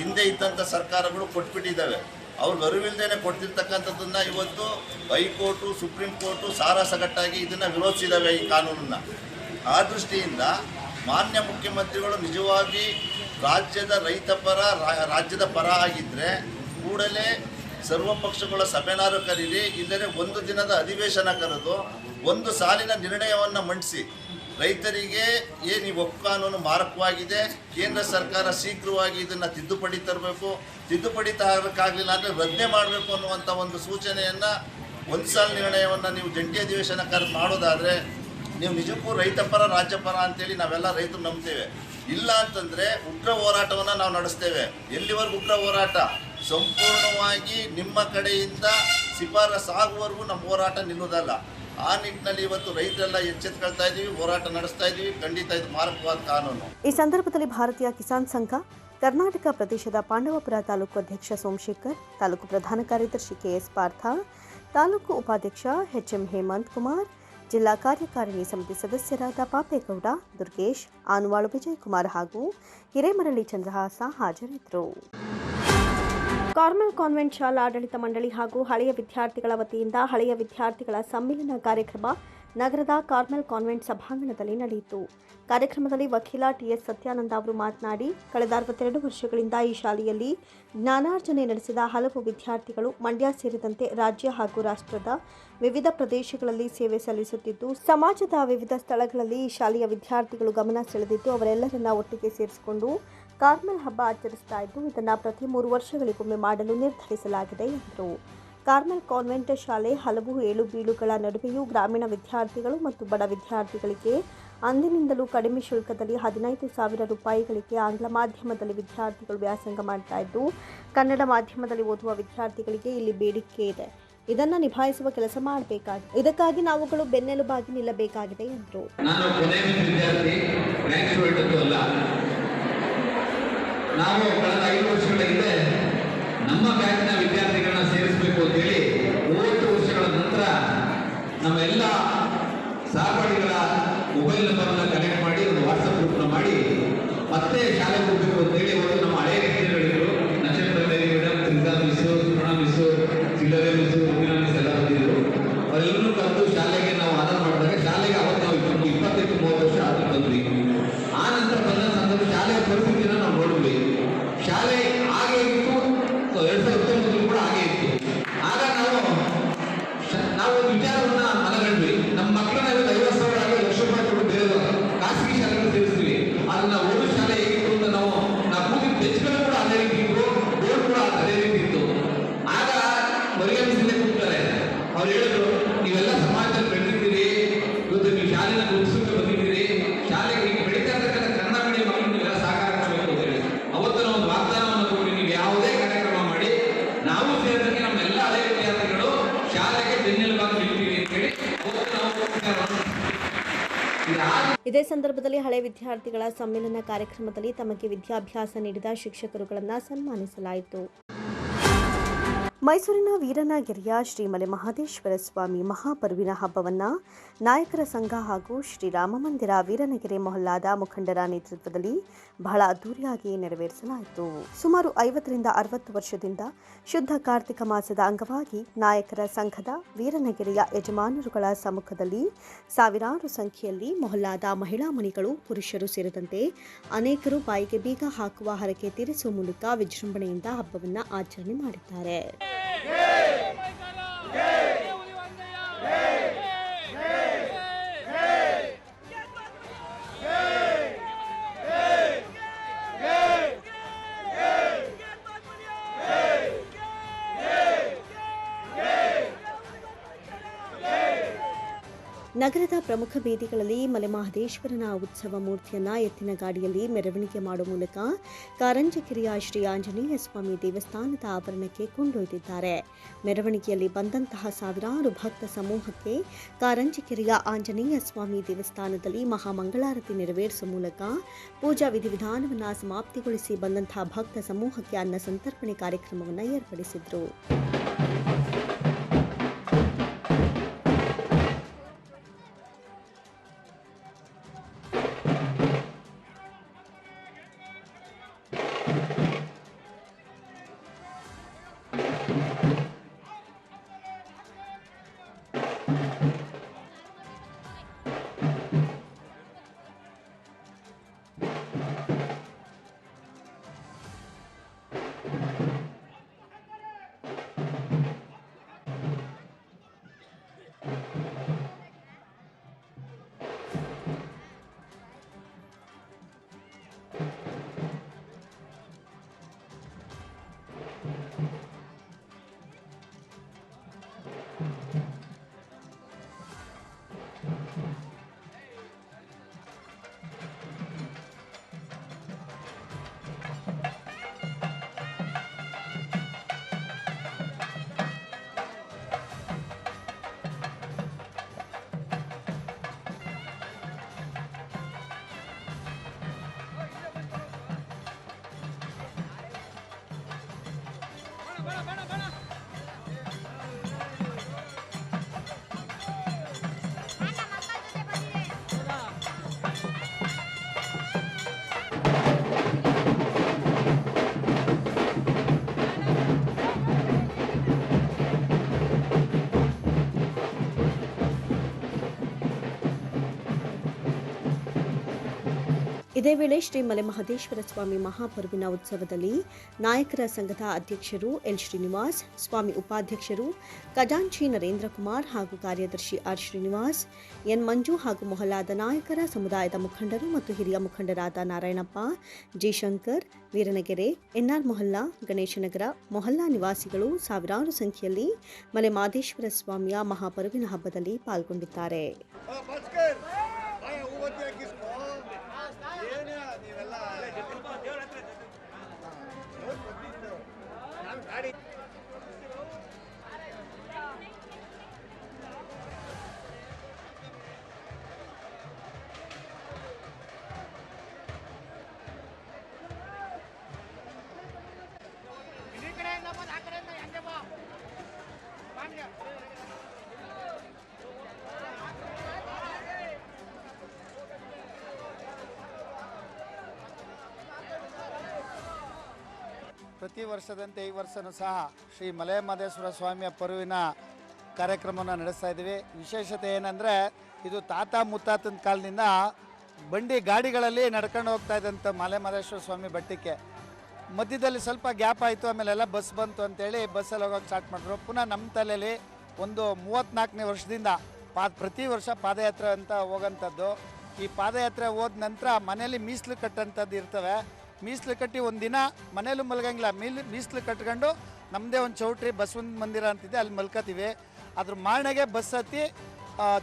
ಹಿಂದೆ ಇದ್ದಂಥ ಸರ್ಕಾರಗಳು ಕೊಟ್ಬಿಟ್ಟಿದ್ದಾವೆ. ಅವ್ರು ಅರಿವಿಲ್ದೇನೆ ಕೊಡ್ತಿರ್ತಕ್ಕಂಥದ್ದನ್ನು ಇವತ್ತು ಹೈಕೋರ್ಟು, ಸುಪ್ರೀಂ ಕೋರ್ಟು ಸಾರಾಸಗಟ್ಟಾಗಿ ಇದನ್ನು ವಿರೋಧಿಸಿದ್ದಾವೆ ಈ ಕಾನೂನನ್ನು. ಆ ದೃಷ್ಟಿಯಿಂದ ಮಾನ್ಯ ಮುಖ್ಯಮಂತ್ರಿಗಳು ನಿಜವಾಗಿ ರಾಜ್ಯದ ರೈತ ಪರ ರಾಜ್ಯದ ಪರ ಆಗಿದ್ದರೆ ಕೂಡಲೇ ಸರ್ವ ಪಕ್ಷಗಳ ಸಭೆನಾರು ಕರೀರಿ ಇಲ್ಲದೆ ಒಂದು ದಿನದ ಅಧಿವೇಶನ ಕರೆದು ಒಂದು ಸಾಲಿನ ನಿರ್ಣಯವನ್ನು ಮಂಡಿಸಿ. ರೈತರಿಗೆ ಏನು ಈ ಒಪ್ಪು ಕಾನೂನು ಮಾರಕವಾಗಿದೆ, ಕೇಂದ್ರ ಸರ್ಕಾರ ಶೀಘ್ರವಾಗಿ ಇದನ್ನು ತಿದ್ದುಪಡಿ ತರಬೇಕು, ತಿದ್ದುಪಡಿ ತರಕ್ಕಾಗಲಿಲ್ಲ ಅಂದರೆ ರದ್ದೆ ಮಾಡಬೇಕು ಅನ್ನುವಂಥ ಒಂದು ಸೂಚನೆಯನ್ನು ಒಂದು ಸಾಲ ನಿರ್ಣಯವನ್ನು ನೀವು ಜಂಟಿ ಅಧಿವೇಶನ ಕರೆದು ಮಾಡೋದಾದರೆ, ನೀವು ನಿಜಕ್ಕೂ ರೈತಪರ ರಾಜ್ಯಪರ ಅಂತೇಳಿ ನಾವೆಲ್ಲ ರೈತರು ನಂಬ್ತೇವೆ. ಇಲ್ಲ ಅಂತಂದರೆ ಉಗ್ರ ಹೋರಾಟವನ್ನು ನಾವು ನಡೆಸ್ತೇವೆ. ಎಲ್ಲಿವರೆಗೂ ಉಗ್ರ ಹೋರಾಟ? ಸಂಪೂರ್ಣವಾಗಿ ನಿಮ್ಮ ಕಡೆಯಿಂದ ಶಿಫಾರಸ್ ಆಗುವವರೆಗೂ ನಮ್ಮ ಹೋರಾಟ ನಿಲ್ಲುವುದಲ್ಲ. ಆ ನಿಟ್ಟಿನಲ್ಲಿ ಇವತ್ತು ರೈತರೆಲ್ಲ ಎಚ್ಚೆತ್ಕೊಳ್ತಾ ಇದೀವಿ ಹೋರಾಟ ನಡೆಸ್ತಾ ಇದೀವಿ ಖಂಡಿತ ಇದು ಮಾರಕವಾದ ಕಾನೂನು. ಈ ಸಂದರ್ಭದಲ್ಲಿ ಭಾರತೀಯ ಕಿಸಾನ್ ಸಂಘ, ಕರ್ನಾಟಕ ಪ್ರದೇಶದ ಪಾಂಡವಪುರ ತಾಲೂಕು ಅಧ್ಯಕ್ಷ ಸೋಮಶೇಖರ್, ತಾಲೂಕು ಪ್ರಧಾನ ಕಾರ್ಯದರ್ಶಿ ಕೆಎಸ್ ಪಾರ್ಥ, ತಾಲೂಕು ಉಪಾಧ್ಯಕ್ಷ ಎಚ್ಎಂ ಹೇಮಂತ್ ಕುಮಾರ್, ಜಿಲ್ಲಾ ಕಾರ್ಯಕಾರಿಣಿ ಸಮಿತಿ ಸದಸ್ಯರಾದ ಪಾಪೇಗೌಡ, ದುರ್ಗೇಶ್, ಆನುವಾಳು ವಿಜಯಕುಮಾರ್ ಹಾಗೂ ಹಿರೇಮರಳಿ ಚಂದ್ರಹಾಸ ಹಾಜರಿದ್ದರು. ಕಾರ್ಮೆಲ್ ಕಾನ್ವೆಂಟ್ ಶಾಲಾ ಆಡಳಿತ ಮಂಡಳಿ ಹಾಗೂ ಹಳೆಯ ವಿದ್ಯಾರ್ಥಿಗಳ ವತಿಯಿಂದ ಹಳೆಯ ವಿದ್ಯಾರ್ಥಿಗಳ ಸಮ್ಮೇಳನ ಕಾರ್ಯಕ್ರಮ ನಗರದ ಕಾರ್ಮೆಲ್ ಕಾನ್ವೆಂಟ್ ಸಭಾಂಗಣದಲ್ಲಿ ನಡೆಯಿತು. ಕಾರ್ಯಕ್ರಮದಲ್ಲಿ ವಕೀಲ ಟಿಎಸ್ ಸತ್ಯಾನಂದ ಅವರು ಮಾತನಾಡಿ, ಕಳೆದ ಅರವತ್ತೆರಡು ವರ್ಷಗಳಿಂದ ಈ ಶಾಲೆಯಲ್ಲಿ ಜ್ಞಾನಾರ್ಜನೆ ನಡೆಸಿದ ಹಲವು ವಿದ್ಯಾರ್ಥಿಗಳು, ಮಂಡ್ಯ ಸೇರಿದಂತೆ ರಾಜ್ಯ ಹಾಗೂ ರಾಷ್ಟ್ರದ ವಿವಿಧ ಪ್ರದೇಶಗಳಲ್ಲಿ ಸೇವೆ ಸಲ್ಲಿಸುತ್ತಿದ್ದು, ಸಮಾಜದ ವಿವಿಧ ಸ್ಥಳಗಳಲ್ಲಿ ಈ ಶಾಲೆಯ ವಿದ್ಯಾರ್ಥಿಗಳು ಗಮನ ಸೆಳೆದಿದ್ದು, ಅವರೆಲ್ಲರನ್ನ ಒಟ್ಟಿಗೆ ಸೇರಿಸಿಕೊಂಡು ಕಾರ್ಮೆಲ್ ಹಬ್ಬ ಆಚರಿಸ್ತಾ ಇದ್ದು, ಇದನ್ನು ಪ್ರತಿ ಮೂರು ವರ್ಷಗಳಿಗೊಮ್ಮೆ ಮಾಡಲು ನಿರ್ಧರಿಸಲಾಗಿದೆ ಎಂದರು. ಕಾರ್ಮೆಲ್ ಕಾನ್ವೆಂಟ್ ಶಾಲೆ ಹಲವು ಏಳು ಬೀಳುಗಳ ನಡುವೆಯೂ ಗ್ರಾಮೀಣ ವಿದ್ಯಾರ್ಥಿಗಳು ಮತ್ತು ಬಡ ವಿದ್ಯಾರ್ಥಿಗಳಿಗೆ ಅಂದಿನಿಂದಲೂ ಕಡಿಮೆ ಶುಲ್ಕದಲ್ಲಿ ಹದಿನೈದು ಸಾವಿರ ರೂಪಾಯಿಗಳಿಗೆ ಆಂಗ್ಲ ಮಾಧ್ಯಮದಲ್ಲಿ ವಿದ್ಯಾರ್ಥಿಗಳು ವ್ಯಾಸಂಗ ಮಾಡ್ತಾ ಇದ್ದು, ಕನ್ನಡ ಮಾಧ್ಯಮದಲ್ಲಿ ಓದುವ ವಿದ್ಯಾರ್ಥಿಗಳಿಗೆ ಇಲ್ಲಿ ಬೇಡಿಕೆ ಇದೆ. ಇದನ್ನು ನಿಭಾಯಿಸುವ ಕೆಲಸ ಮಾಡಬೇಕಾಗಿದೆ ಇದಕ್ಕಾಗಿ ನಾವುಗಳು ಬೆನ್ನೆಲುಬಾಗಿ ನಿಲ್ಲಬೇಕಾಗಿದೆ ಎಂದರು ನಾನು ಕೊನೆಯ ವಿದ್ಯಾರ್ಥಿ ರ್ಯಾಂಕ್ ಸ್ಟೂಡೆಂಟ್ ಅಂತೂ ಅಲ್ಲ ನಾವು ಕಳೆದ ಐದು ವರ್ಷಗಳ ಹಿಂದೆ ನಮ್ಮ ಬ್ಯಾಂಕ್ನ ವಿದ್ಯಾರ್ಥಿಗಳನ್ನ ಸೇರಿಸಬೇಕು ಅಂತೇಳಿ ಮೂವತ್ತು ವರ್ಷಗಳ ನಂತರ ನಮ್ಮ ಎಲ್ಲ ಸಹಪಾಠಿಗಳ ಮೊಬೈಲ್ ನಂಬರನ್ನು ಕನೆಕ್ಟ್ ಮಾಡಿ ಒಂದು ವಾಟ್ಸಪ್ ಗ್ರೂಪ್ನ ಮಾಡಿ ಮತ್ತೆ ಶಾಲೆಗೆ ಹೋಗಬೇಕು ಅಂತೇಳಿ ಒಂದು ನಮ್ಮ ಹಳೆಯ ವಿದ್ಯಾರ್ಥಿಗಳಿದ್ರು Nakshatra madam Trija miss Suguna miss ಚಿಲ್ಲರೆ ಮಿಸ್ಸು ರುಬಿನಾ ಮಿಸ್ ಎಲ್ಲ ಬಂದಿದ್ರು ಅವರೆಲ್ಲರೂ ಕರೆದು ಶಾಲೆಗೆ ನಾವು ಆಧಾರ ಮಾಡಿದಾಗ ಶಾಲೆಗೆ ಅವತ್ತು ನಾವು ಇಪ್ಪತ್ತು ಇಪ್ಪತ್ತೆಂಟು ಮೂವತ್ತು ವರ್ಷ ಆದ್ರೂ ಬಂದ್ವಿ ಆ ನಂತರ ಬಂದ ಸಂದರ್ಭ ಶಾಲೆಯ ಪರಿಸ್ಥಿತಿನ ನಾವು ನೋಡಿದ್ವಿ ಶಾಲೆ ಹಾಗೆ ಇತ್ತು ಎರಡ್ ಸಾವಿರದ ಹತ್ತೊಂಬತ್ತರಲ್ಲಿ ಕೂಡ ಹಾಗೆ ಇತ್ತು ಆಗ ನಾವು ಶ- ನಾವು ಒಂದು ವಿಚಾರವನ್ನ ಮನಗಂಡ್ವಿ ನಮ್ಮ ಮಕ್ಕಳನ್ನ ಇವತ್ತು ಐವತ್ತು ಸಾವಿರ ಆಗಿ ಲಕ್ಷ ರೂಪಾಯಿ ಕೊಟ್ಟು ಬೇರೆ ಖಾಸಗಿ ಶಾಲೆಗಳು ಸೇರಿಸ್ತೀವಿ ಅದನ್ನ ಒಂದು ಶಾಲೆ ಹೇಗಿತ್ತು ಅಂತ ನಾವು ನಾವು ಕೂತಿದ್ದ ಬೆಂಚ್ಗಳು ಕೂಡ ಅದೇ ರೀತಿ ಇತ್ತು ಬೋರ್ಡ್ ಕೂಡ ಅದೇ ರೀತಿ ಇತ್ತು ಆಗ ಪರಿಗಣಿಸಲೇ ಕೂತಾರೆ ಅವ್ರು ಹೇಳಿದ್ರು ನೀವೆಲ್ಲ ಸಮಾಜದಲ್ಲಿ ಬೆಳೆದಿದ್ದೀರಿ ಇವತ್ತು ನೀವು ಶಾಲೆನ ಗುರುತಿಸಕ್ಕೆ ಬಂದಿದ್ದೀರಿ ಶಾಲೆಗೆ ಈಗ ಬೆಳೀತಾ ಇರ್ತಕ್ಕಂಥ ಕನ್ನಡ ಮೀಡಿಯಂ ಮಕ್ಕಳು ನೀವೆಲ್ಲ ಸಹಕಾರ ಮಾಡಬೇಕು ಅಂತ ಹೇಳಿ ಅವತ್ತು ನಾವು ಒಂದು ವಾಗ್ದಾನವನ್ನು ಕೊಟ್ಟು ನೀವು ಯಾವುದೇ ಕಾರ್ಯಕ್ರಮ ಮಾಡಿ ನಾವು ಸೇರಿದಂಗೆ ನಮ್ಮ ಎಲ್ಲ ಹಳೆ ವಿದ್ಯಾರ್ಥಿಗಳು ಶಾಲೆಗೆ ಬೆನ್ನೆಲುಬಾಗಿ ನಿಲ್ತೀವಿ ಅಂತ ಹೇಳಿ ಅವತ್ತು ನಾವು ವಿಚಾರವನ್ನು ಇದಾದ ಇದೇ ಸಂದರ್ಭದಲ್ಲಿ ಹಳೆ ವಿದ್ಯಾರ್ಥಿಗಳ ಸಮ್ಮೇಳನ ಕಾರ್ಯಕ್ರಮದಲ್ಲಿ ತಮಗೆ ವಿದ್ಯಾಭ್ಯಾಸ ನೀಡಿದ ಶಿಕ್ಷಕರುಗಳನ್ನು ಸನ್ಮಾನಿಸಲಾಯಿತು. ಮೈಸೂರಿನ ವೀರನಗಿರಿಯ ಶ್ರೀಮಲೆ ಮಹದೇಶ್ವರ ಸ್ವಾಮಿ ಮಹಾಪರ್ವಿನ ಹಬ್ಬವನ್ನು ನಾಯಕರ ಸಂಘ ಹಾಗೂ ಶ್ರೀರಾಮ ಮಂದಿರ ವೀರನಗೆರೆ ಮೊಹಲ್ಲಾದ ಮುಖಂಡರ ನೇತೃತ್ವದಲ್ಲಿ ಬಹಳ ಅದ್ದೂರಿಯಾಗಿ ನೆರವೇರಿಸಲಾಯಿತು. ಸುಮಾರು ಐವತ್ತರಿಂದ ಅರವತ್ತು ವರ್ಷದಿಂದ ಶುದ್ಧ ಕಾರ್ತಿಕ ಮಾಸದ ಅಂಗವಾಗಿ ನಾಯಕರ ಸಂಘದ ವೀರನಗೆರೆಯ ಯಜಮಾನರುಗಳ ಸಮ್ಮುಖದಲ್ಲಿ ಸಾವಿರಾರು ಸಂಖ್ಯೆಯಲ್ಲಿ ಮೊಹಲ್ಲಾದ ಮಹಿಳಾ ಮಣಿಗಳು ಪುರುಷರು ಸೇರಿದಂತೆ ಅನೇಕರು ಬಾಯಿಗೆ ಬೀಗ ಹಾಕುವ ಹರಕೆ ತೀರಿಸುವ ಮೂಲಕ ವಿಜೃಂಭಣೆಯಿಂದ ಹಬ್ಬವನ್ನು ಆಚರಣೆ ಮಾಡಿದ್ದಾರೆ. ನಗರದ ಪ್ರಮುಖ ಬೀದಿಗಳಲ್ಲಿ ಮಲೆಮಹದೇಶ್ವರನ ಉತ್ಸವ ಮೂರ್ತಿಯನ್ನ ಎತ್ತಿನ ಗಾಡಿಯಲ್ಲಿ ಮೆರವಣಿಗೆ ಮಾಡುವ ಮೂಲಕ ಕಾರಂಜಕೆರೆಯ ಶ್ರೀ ಆಂಜನೇಯ ಸ್ವಾಮಿ ದೇವಸ್ಥಾನದ ಆವರಣಕ್ಕೆ ಕೊಂಡೊಯ್ದಿದ್ದಾರೆ. ಮೆರವಣಿಗೆಯಲ್ಲಿ ಬಂದಂತಹ ಸಾವಿರಾರು ಭಕ್ತ ಸಮೂಹಕ್ಕೆ ಕಾರಂಜಕೆರೆಯ ಆಂಜನೇಯ ಸ್ವಾಮಿ ದೇವಸ್ಥಾನದಲ್ಲಿ ಮಹಾಮಂಗಳಾರತಿ ನೆರವೇರಿಸುವ ಮೂಲಕ ಪೂಜಾ ವಿಧಿವಿಧಾನವನ್ನು ಸಮಾಪ್ತಿಗೊಳಿಸಿ ಬಂದಂತಹ ಭಕ್ತ ಸಮೂಹಕ್ಕೆ ಅನ್ನ ಸಂತರ್ಪಣೆ ಕಾರ್ಯಕ್ರಮವನ್ನು ಏರ್ಪಡಿಸಿದ್ರು. ಬೇಡ ಬೇಡ ಇದೇ ವೇಳೆ ಶ್ರೀ ಮಲೆಮಹದೇಶ್ವರ ಸ್ವಾಮಿ ಮಹಾಪರ್ವಿನ ಉತ್ಸವದಲ್ಲಿ ನಾಯಕರ ಸಂಘದ ಅಧ್ಯಕ್ಷರು ಎಲ್ ಶ್ರೀನಿವಾಸ್, ಸ್ವಾಮಿ ಉಪಾಧ್ಯಕ್ಷರು ಖಜಾಂಚಿ ನರೇಂದ್ರ ಕುಮಾರ್ ಹಾಗೂ ಕಾರ್ಯದರ್ಶಿ ಆರ್ ಶ್ರೀನಿವಾಸ್, ಎನ್ ಮಂಜು ಹಾಗೂ ಮೊಹಲ್ಲಾದ ನಾಯಕರ ಸಮುದಾಯದ ಮುಖಂಡರು ಮತ್ತು ಹಿರಿಯ ಮುಖಂಡರಾದ ನಾರಾಯಣಪ್ಪ ಜಿಶಂಕರ್ ವೀರನಗೆರೆ ಎನ್ಆರ್ ಮೊಹಲ್ಲಾ ಗಣೇಶನಗರ ಮೊಹಲ್ಲಾ ನಿವಾಸಿಗಳು ಸಾವಿರಾರು ಸಂಖ್ಯೆಯಲ್ಲಿ ಮಲೆ ಮಹದೇಶ್ವರ ಸ್ವಾಮಿಯ ಮಹಾಪರ್ವಿನ ಹಬ್ಬದಲ್ಲಿ ಪಾಲ್ಗೊಂಡಿದ್ದಾರೆ. ಪ್ರತಿ ವರ್ಷದಂತೆ ಈ ವರ್ಷನೂ ಸಹ ಶ್ರೀ ಮಲೆಮಹದೇಶ್ವರ ಸ್ವಾಮಿಯ ಪರುವಿನ ಕಾರ್ಯಕ್ರಮವನ್ನು ನಡೆಸ್ತಾ ಇದ್ದೀವಿ. ವಿಶೇಷತೆ ಏನಂದರೆ, ಇದು ತಾತ ಮುತ್ತಾತನ ಕಾಲದಿಂದ ಬಂಡಿ ಗಾಡಿಗಳಲ್ಲಿ ನಡ್ಕೊಂಡು ಹೋಗ್ತಾ ಇದ್ದಂಥ ಮಲೆಮಹದೇಶ್ವರ ಸ್ವಾಮಿ ಬಟ್ಟಿಕೆ ಮಧ್ಯದಲ್ಲಿ ಸ್ವಲ್ಪ ಗ್ಯಾಪ್ ಆಯಿತು, ಆಮೇಲೆಲ್ಲ ಬಸ್ ಬಂತು ಅಂತೇಳಿ ಬಸ್ಸಲ್ಲಿ ಹೋಗೋಕೆ ಸ್ಟಾರ್ಟ್ ಮಾಡಿದ್ರು. ಪುನಃ ನಮ್ಮ ತಲೆಯಲ್ಲಿ ಒಂದು ಮೂವತ್ತ್ನಾಲ್ಕನೇ ವರ್ಷದಿಂದ ಪಾ ಪ್ರತಿ ವರ್ಷ ಪಾದಯಾತ್ರೆ ಅಂತ ಹೋಗೋಂಥದ್ದು. ಈ ಪಾದಯಾತ್ರೆ ಹೋದ ನಂತರ ಮನೆಯಲ್ಲಿ ಮೀಸಲು ಕಟ್ಟಂಥದ್ದು ಇರ್ತವೆ. ಮೀಸಲು ಕಟ್ಟಿ ಒಂದು ದಿನ ಮನೇಲೂ ಮಲ್ಗಂಗಿಲ್ಲ. ಮೀಲ್, ಮೀಸಲು ಕಟ್ಕೊಂಡು ನಮ್ಮದೇ ಒಂದು ಚೌಟ್ರಿ ಬಸವನ ಮಂದಿರ ಅಂತಿದೆ, ಅಲ್ಲಿ ಮಲ್ಕೋತೀವಿ. ಅದ್ರ ಮಾರಣೆಗೆ ಬಸ್ ಹತ್ತಿ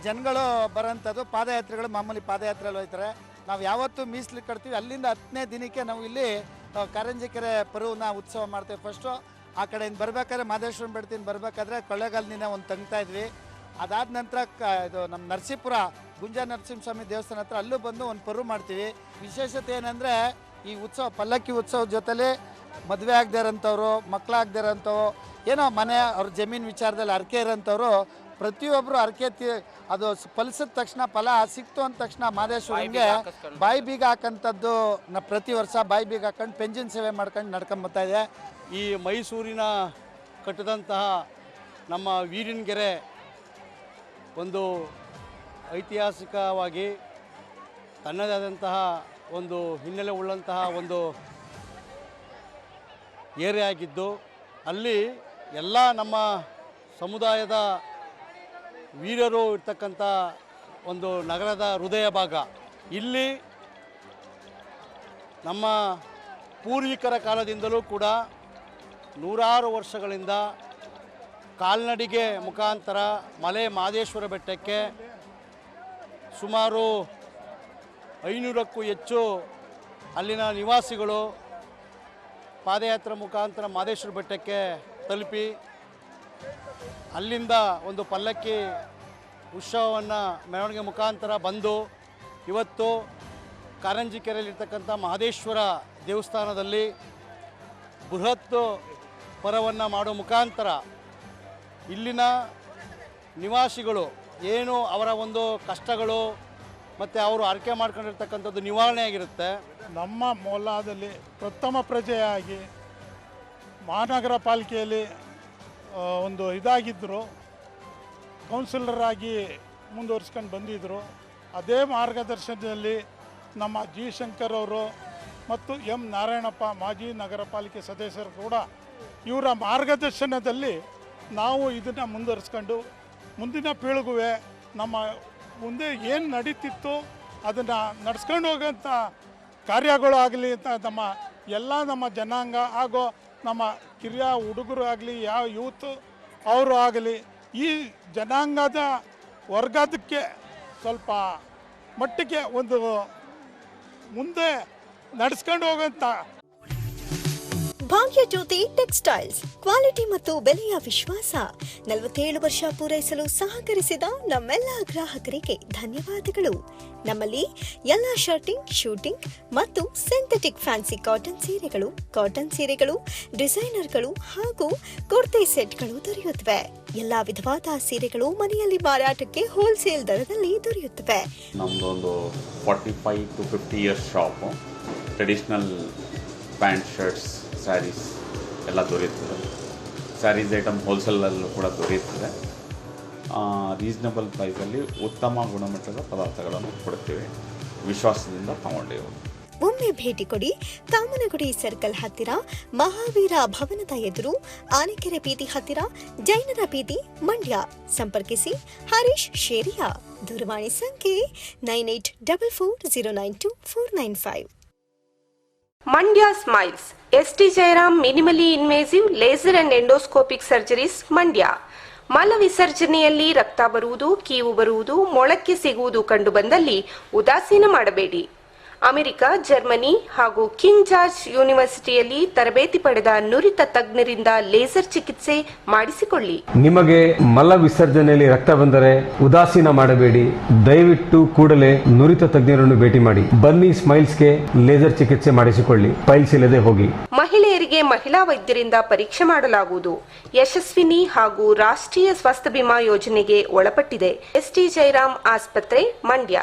ಜನಗಳು ಬರೋಂಥದ್ದು ಪಾದಯಾತ್ರೆಗಳು ಮಾಮೂಲಿ ಪಾದಯಾತ್ರೆಯಲ್ಲಿ ಹೋಗ್ತಾರೆ. ನಾವು ಯಾವತ್ತೂ ಮೀಸಲು ಕಟ್ತೀವಿ. ಅಲ್ಲಿಂದ ಹತ್ತನೇ ದಿನಕ್ಕೆ ನಾವು ಇಲ್ಲಿ ಕಾರಂಜಿ ಕಾರಂಜಿಕೆರೆ ಪರುವನ್ನ ಉತ್ಸವ ಮಾಡ್ತೇವೆ ಫಸ್ಟು ಆ ಕಡೆಯಿಂದ ಬರಬೇಕಾದ್ರೆ ಮಾದೇಶ್ವರನ ಬೆಡ್ತೀನಿ ಬರಬೇಕಾದ್ರೆ ಕೊಳ್ಳೇಗಾಲದಿಂದ ಒಂದು ತಂಗ್ತಾ ಇದ್ವಿ. ಅದಾದ ನಂತರ ಕ, ಇದು ನಮ್ಮ ನರಸೀಪುರ, ಗುಂಜ ನರಸಿಂಹಸ್ವಾಮಿ ದೇವಸ್ಥಾನ ಹತ್ರ ಅಲ್ಲೂ ಬಂದು ಒಂದು ಪರು ಮಾಡ್ತೀವಿ. ವಿಶೇಷತೆ ಏನಂದರೆ ಈ ಉತ್ಸವ ಪಲ್ಲಕ್ಕಿ ಉತ್ಸವದ ಜೊತೆಲಿ ಮದುವೆ ಆಗದೆ ಇರೋಂಥವ್ರು ಮಕ್ಕಳಾಗದೆ ಇರೋಂಥವು ಏನೋ ಮನೆ ಅವ್ರ ಜಮೀನು ವಿಚಾರದಲ್ಲಿ ಅರಕೆ ಇರೋಂಥವ್ರು ಪ್ರತಿಯೊಬ್ಬರು ಅರ್ಕೆ ತಿ ಅದು ಫಲಿಸಿದ ತಕ್ಷಣ ಫಲ ಸಿಕ್ತು ಅಂದ ತಕ್ಷಣ ಮಾದೇಶ್ವರಂಗೆ ಬಾಯಿ ಬೀಗ ಹಾಕಂಥದ್ದು ನ ಪ್ರತಿ ವರ್ಷ ಬಾಯಿ ಬೀಗ ಹಾಕೊಂಡು ಪೆಂಜಿನ್ ಸೇವೆ ಮಾಡ್ಕೊಂಡು ನಡ್ಕೊಂಬತ್ತಾ ಇದೆ. ಈ ಮೈಸೂರಿನ ಕಟ್ಟಿದಂತಹ ನಮ್ಮ ವೀರಿನಗೆರೆ ಒಂದು ಐತಿಹಾಸಿಕವಾಗಿ ತನ್ನದೇ ಆದಂತಹ ಒಂದು ಹಿನ್ನೆಲೆ ಉಳ್ಳಂತಹ ಒಂದು ಏರಿಯಾ ಆಗಿದ್ದು, ಅಲ್ಲಿ ಎಲ್ಲ ನಮ್ಮ ಸಮುದಾಯದ ವೀರರು ಇರ್ತಕ್ಕಂಥ ಒಂದು ನಗರದ ಹೃದಯ ಭಾಗ. ಇಲ್ಲಿ ನಮ್ಮ ಪೂರ್ವಿಕರ ಕಾಲದಿಂದಲೂ ಕೂಡ ನೂರಾರು ವರ್ಷಗಳಿಂದ ಕಾಲ್ನಡಿಗೆ ಮುಖಾಂತರ ಮಲೆ ಮಾದೇಶ್ವರ ಬೆಟ್ಟಕ್ಕೆ ಸುಮಾರು ಐನೂರಕ್ಕೂ ಹೆಚ್ಚು ಅಲ್ಲಿನ ನಿವಾಸಿಗಳು ಪಾದಯಾತ್ರೆ ಮುಖಾಂತರ ಮಾದೇಶ್ವರ ಬೆಟ್ಟಕ್ಕೆ ತಲುಪಿ ಅಲ್ಲಿಂದ ಒಂದು ಪಲ್ಲಕ್ಕಿ ಉತ್ಸವವನ್ನು ಮೆರವಣಿಗೆ ಮುಖಾಂತರ ಬಂದು ಇವತ್ತು ಕಾರಂಜಿ ಕೆರೆಯಲ್ಲಿರ್ತಕ್ಕಂಥ ಮಹದೇಶ್ವರ ದೇವಸ್ಥಾನದಲ್ಲಿ ಬೃಹತ್ ಪರವನ್ನು ಮಾಡೋ ಮುಖಾಂತರ ಇಲ್ಲಿನ ನಿವಾಸಿಗಳು ಏನು ಅವರ ಒಂದು ಕಷ್ಟಗಳು ಮತ್ತು ಅವರು ಆರ್ಕೆ ಮಾಡ್ಕೊಂಡಿರ್ತಕ್ಕಂಥದ್ದು ನಿವಾರಣೆ ಆಗಿರುತ್ತೆ. ನಮ್ಮ ಮೊಲಾದಲ್ಲಿ ಪ್ರಥಮ ಪ್ರಜೆಯಾಗಿ ಮಹಾನಗರ ಪಾಲಿಕೆಯಲ್ಲಿ ಒಂದು ಇದಾಗಿದ್ದರು ಕೌನ್ಸಿಲರ್ ಆಗಿ ಮುಂದುವರ್ಸ್ಕೊಂಡು ಬಂದಿದ್ದರು ಅದೇ ಮಾರ್ಗದರ್ಶನದಲ್ಲಿ ನಮ್ಮ ಜಿ ಶಂಕರ್ ಅವರು ಮತ್ತು ಎಂ ನಾರಾಯಣಪ್ಪ, ಮಾಜಿ ನಗರ ಪಾಲಿಕೆ ಸದಸ್ಯರು ಕೂಡ ಇವರ ಮಾರ್ಗದರ್ಶನದಲ್ಲಿ ನಾವು ಇದನ್ನು ಮುಂದುವರಿಸ್ಕೊಂಡು, ಮುಂದಿನ ಪೀಳಿಗುವೆ ನಮ್ಮ ಮುಂದೆ ಏನು ನಡೀತಿತ್ತು ಅದನ್ನು ನಡ್ಸ್ಕೊಂಡು ಹೋಗೋಂಥ ಕಾರ್ಯಗಳು ಆಗಲಿ ಅಂತ ನಮ್ಮ ಎಲ್ಲ ನಮ್ಮ ಜನಾಂಗ ಹಾಗೂ ನಮ್ಮ ಕಿರಿಯ ಹುಡುಗರು ಆಗಲಿ, ಯಾವ ಯೂತ್ ಅವರು ಆಗಲಿ, ಈ ಜನಾಂಗದ ವರ್ಗದಕ್ಕೆ ಸ್ವಲ್ಪ ಮಟ್ಟಿಗೆ ಒಂದು ಮುಂದೆ ನಡೆಸ್ಕೊಂಡು ಹೋಗೋಂಥ ಭಾಗ್ಯ ಜ್ಯೋತಿ ಟೆಕ್ಸ್ಟೈಲ್ಸ್. ಕ್ವಾಲಿಟಿ ಮತ್ತು ಬೆಲೆಯ ವಿಶ್ವಾಸ. ನಲವತ್ತೇಳು ವರ್ಷ ಪೂರೈಸಲು ಸಹಕರಿಸಿದ ನಮ್ಮೆಲ್ಲ ಗ್ರಾಹಕರಿಗೆ ಧನ್ಯವಾದಗಳು. ನಮ್ಮಲ್ಲಿ ಎಲ್ಲ ಶರ್ಟಿಂಗ್, ಶೂಟಿಂಗ್ ಮತ್ತು ಸಿಂಥೆಟಿಕ್ ಫ್ಯಾನ್ಸಿ ಕಾಟನ್ ಸೀರೆಗಳು ಕಾಟನ್ ಸೀರೆಗಳು, ಡಿಸೈನರ್ಗಳು ಹಾಗೂ ಕುರ್ತಿ ಸೆಟ್ಗಳು ದೊರೆಯುತ್ತವೆ. ಎಲ್ಲ ವಿಧವಾದ ಸೀರೆಗಳು ಮನೆಯಲ್ಲಿ ಮಾರಾಟಕ್ಕೆ ಹೋಲ್ಸೇಲ್ ದರದಲ್ಲಿ ದೊರೆಯುತ್ತವೆ. ನಮ್ದೊಂದು forty five to fifty years shop traditional pant shirts saris ಎಲ್ಲ ದೊರೆಯುತ್ತದೆ. ಸ್ಯಾರೀಸ್ ಐಟಮ್ ಹೋಲ್ಸೇಲಲ್ಲೂ ಕೂಡ ದೊರೆಯುತ್ತದೆ. ರೀಸ್ನಬಲ್ ಪ್ರೈಸಲ್ಲಿ ಉತ್ತಮ ಗುಣಮಟ್ಟದ ಪದಾರ್ಥಗಳನ್ನು ಕೊಡುತ್ತೇವೆ. ವಿಶ್ವಾಸದಿಂದ ತಗೊಂಡೇವು. ಒಮ್ಮೆ ಭೇಟಿ ಕೊಡಿ ಕಾಮನಗುಡಿ ಸರ್ಕಲ್ ಹತ್ತಿರ ಮಹಾವೀರ ಭವನದ ಎದುರು ಆನೆಕೆರೆ ಬೀದಿ ಹತ್ತಿರ ಜೈನರ ಬೀದಿ ಮಂಡ್ಯ. ಸಂಪರ್ಕಿಸಿ ಹರೀಶ್ ಶೇರಿಯಾ. ದೂರವಾಣಿ ಸಂಖ್ಯೆ nine eight double four zero nine two four nine five. Mandya smiles. S T Jayaram minimally invasive, laser and endoscopic surgeries Mandya. ಮಲ ವಿಸರ್ಜನೆಯಲ್ಲಿ ರಕ್ತ ಬರುವುದು, ಕೀವು ಬರುವುದು, ಮೊಳಕ್ಕೆ ಸಿಗುವುದು ಕಂಡುಬಂದಲ್ಲಿ ಉದಾಸೀನ ಮಾಡಬೇಡಿ. ಅಮೆರಿಕ ಜರ್ಮನಿ ಹಾಗೂ ಕಿಂಗ್ ಜಾರ್ಜ್ ಯೂನಿವರ್ಸಿಟಿಯಲ್ಲಿ ತರಬೇತಿ ಪಡೆದ ನುರಿತ ತಜ್ಞರಿಂದ ಲೇಸರ್ ಚಿಕಿತ್ಸೆ ಮಾಡಿಸಿಕೊಳ್ಳಿ. ನಿಮಗೆ ಮಲ ವಿಸರ್ಜನೆಯಲ್ಲಿ ರಕ್ತ ಬಂದರೆ ಉದಾಸೀನ ಮಾಡಬೇಡಿ. ದಯವಿಟ್ಟು ಕೂಡಲೇ ನುರಿತ ತಜ್ಞರನ್ನು ಭೇಟಿ ಮಾಡಿ. ಬನ್ನಿ ಸ್ಮೈಲ್ಸ್ಗೆ ಲೇಸರ್ ಚಿಕಿತ್ಸೆ ಮಾಡಿಸಿಕೊಳ್ಳಿ. ಪೈಲ್ಸ್ ಇಲ್ಲದೆ ಹೋಗಿ. ಮಹಿಳೆಯರಿಗೆ ಮಹಿಳಾ ವೈದ್ಯರಿಂದ ಪರೀಕ್ಷೆ ಮಾಡಲಾಗುವುದು. ಯಶಸ್ವಿನಿ ಹಾಗೂ ರಾಷ್ಟ್ರೀಯ ಸ್ವಾಸ್ಥ್ಯ ಬಿಮಾ ಯೋಜನೆಗೆ ಒಳಪಟ್ಟಿದೆ. ಎಸ್ಟಿ ಜೈರಾಮ್ ಆಸ್ಪತ್ರೆ ಮಂಡ್ಯ.